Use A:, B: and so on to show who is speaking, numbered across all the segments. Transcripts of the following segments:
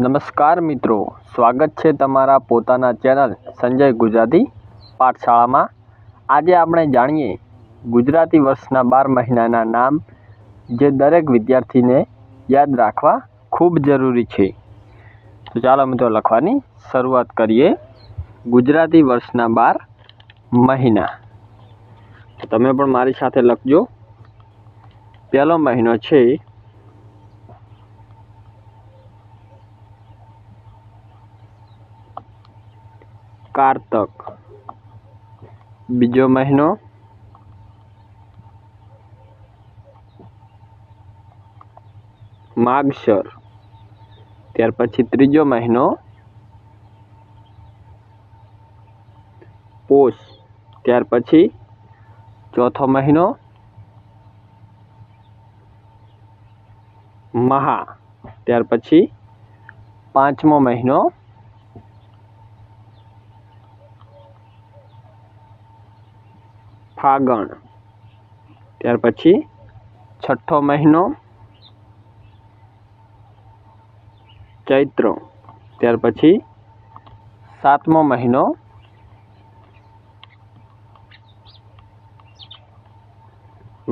A: નમસ્કાર મિત્રો, સ્વાગત છે તમારા પોતાના ચેનલ સંજય ગુજરાતી પાઠશાળામાં. આજે આપણે જાણીએ ગુજરાતી વર્ષના બાર મહિનાના નામ, જે દરેક વિદ્યાર્થીને યાદ રાખવા ખૂબ જરૂરી છે. તો ચાલો મિત્રો લખવાની શરૂઆત કરીએ. ગુજરાતી વર્ષના બાર મહિના. તમે પણ મારી સાથે લખજો. પહેલો મહિનો છે કારતક બીજો મહિનો માગશર ત્યાર પછી ત્રીજો મહિનો પોષ ત્યાર પછી ચોથો મહિનો મહા ત્યાર પછી પાંચમો મહિનો ફાગણ ત્યાર પછી છઠ્ઠો મહિનો ચૈત્ર। ત્યાર પછી સાતમો મહિનો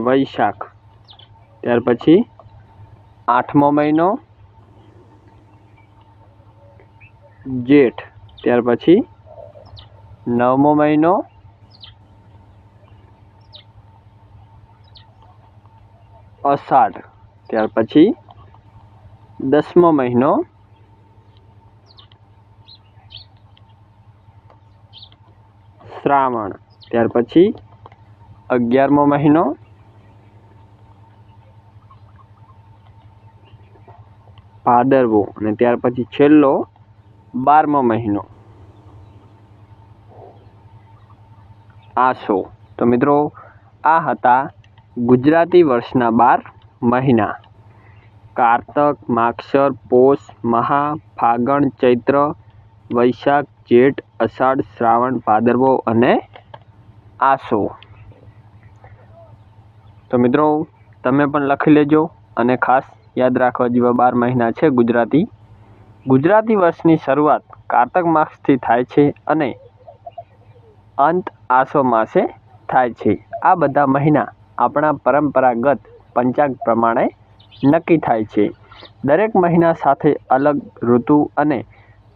A: વૈશાખ। ત્યાર પછી આઠમો મહિનો જેઠ। ત્યાર પછી નવમો મહિનો અષાઢ. ત્યાર પછી દસમો મહિનો. શ્રાવણ. ત્યાર પછી અગિયારમો મહિનો. ભાદરવો. અને ત્યાર પછી છેલ્લો બારમો મહિનો. આસો. તો મિત્રો, આ હતા ગુજરાતી વર્ષના બાર મહિના. કારતક માક્ષર પોષ, મહા, ફાગણ, ચૈત્ર, વૈશાખ, જેઠ, અષાઢ, શ્રાવણ, ભાદરવો અને આસો. તો મિત્રો, તમે પણ લખી લેજો અને ખાસ યાદ રાખવા જેવા બાર મહિના છે ગુજરાતી. ગુજરાતી વર્ષની શરૂઆત કારતક માસથી થાય છે અને અંત આસો માસે થાય છે. આ બધા મહિના આપણા પરંપરાગત પંચાંગ પ્રમાણે નક્કી થાય છે. દરેક મહિના સાથે અલગ ઋતુ અને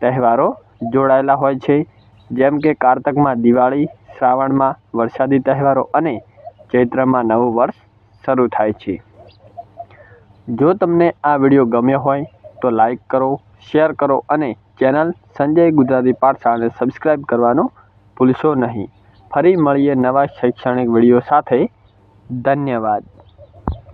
A: તહેવારો જોડાયેલા હોય છે. જેમ કે કારતકમાં દિવાળી, શ્રાવણમાં વરસાદી તહેવારો અને ચૈત્રમાં નવું વર્ષ શરૂ થાય છે. જો તમને આ વીડિયો ગમ્યો હોય તો લાઈક કરો, શેર કરો અને ચેનલ સંજય ગુજરાતી પાઠશાળાને સબસ્ક્રાઈબ કરવાનું ભૂલશો નહીં. ફરી મળીએ નવા શૈક્ષણિક વીડિયો સાથે. ધન્યવાદ.